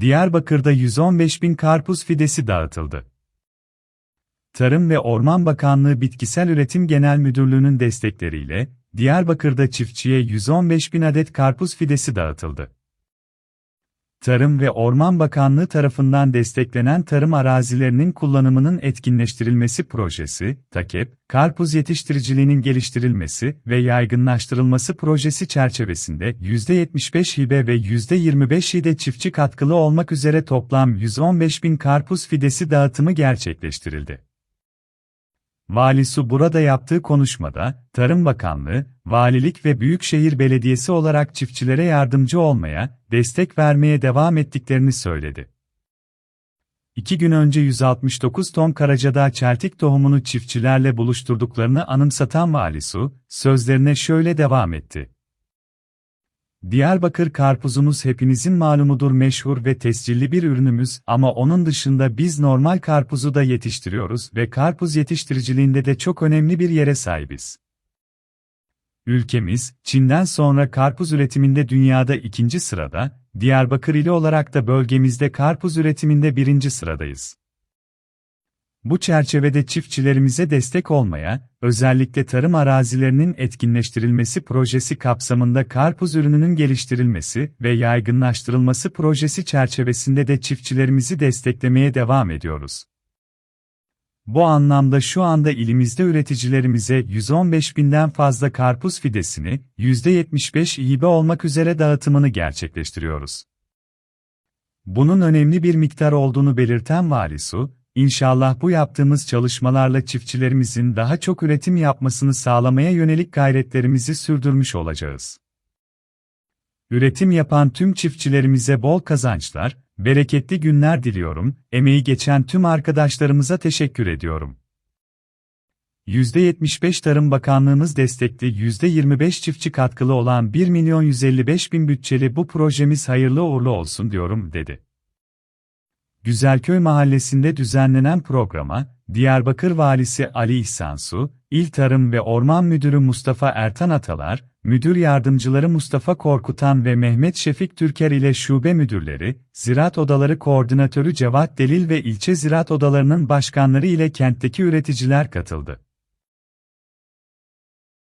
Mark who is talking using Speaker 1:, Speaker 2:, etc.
Speaker 1: Diyarbakır'da 115 bin karpuz fidesi dağıtıldı. Tarım ve Orman Bakanlığı Bitkisel Üretim Genel Müdürlüğü'nün destekleriyle, Diyarbakır'da çiftçiye 115 bin adet karpuz fidesi dağıtıldı. Tarım ve Orman Bakanlığı tarafından desteklenen tarım arazilerinin kullanımının etkinleştirilmesi projesi, TAKEP, karpuz yetiştiriciliğinin geliştirilmesi ve yaygınlaştırılması projesi çerçevesinde %75 hibe ve %25 hide çiftçi katkılı olmak üzere toplam 115 bin karpuz fidesi dağıtımı gerçekleştirildi. Vali Su burada yaptığı konuşmada, Tarım Bakanlığı, Valilik ve Büyükşehir Belediyesi olarak çiftçilere yardımcı olmaya, destek vermeye devam ettiklerini söyledi. İki gün önce 169 ton Karacadağ çeltik tohumunu çiftçilerle buluşturduklarını anımsatan Vali Su, sözlerine şöyle devam etti. Diyarbakır karpuzumuz hepinizin malumudur meşhur ve tescilli bir ürünümüz ama onun dışında biz normal karpuzu da yetiştiriyoruz ve karpuz yetiştiriciliğinde de çok önemli bir yere sahibiz. Ülkemiz, Çin'den sonra karpuz üretiminde dünyada ikinci sırada, Diyarbakır ili olarak da bölgemizde karpuz üretiminde birinci sıradayız. Bu çerçevede çiftçilerimize destek olmaya, özellikle tarım arazilerinin etkinleştirilmesi projesi kapsamında karpuz ürününün geliştirilmesi ve yaygınlaştırılması projesi çerçevesinde de çiftçilerimizi desteklemeye devam ediyoruz. Bu anlamda şu anda ilimizde üreticilerimize 115 binden fazla karpuz fidesini, %75 hibe olmak üzere dağıtımını gerçekleştiriyoruz. Bunun önemli bir miktar olduğunu belirten Vali Su, İnşallah bu yaptığımız çalışmalarla çiftçilerimizin daha çok üretim yapmasını sağlamaya yönelik gayretlerimizi sürdürmüş olacağız. Üretim yapan tüm çiftçilerimize bol kazançlar, bereketli günler diliyorum, emeği geçen tüm arkadaşlarımıza teşekkür ediyorum. %75 Tarım Bakanlığımız destekli %25 çiftçi katkılı olan 1 milyon 155 bin bütçeli bu projemiz hayırlı uğurlu olsun diyorum, dedi. Güzelköy Mahallesi'nde düzenlenen programa, Diyarbakır Valisi Ali İhsansu, İl Tarım ve Orman Müdürü Mustafa Ertan Atalar, Müdür Yardımcıları Mustafa Korkutan ve Mehmet Şefik Türker ile şube müdürleri, Ziraat Odaları Koordinatörü Cevat Delil ve ilçe ziraat odalarının başkanları ile kentteki üreticiler katıldı.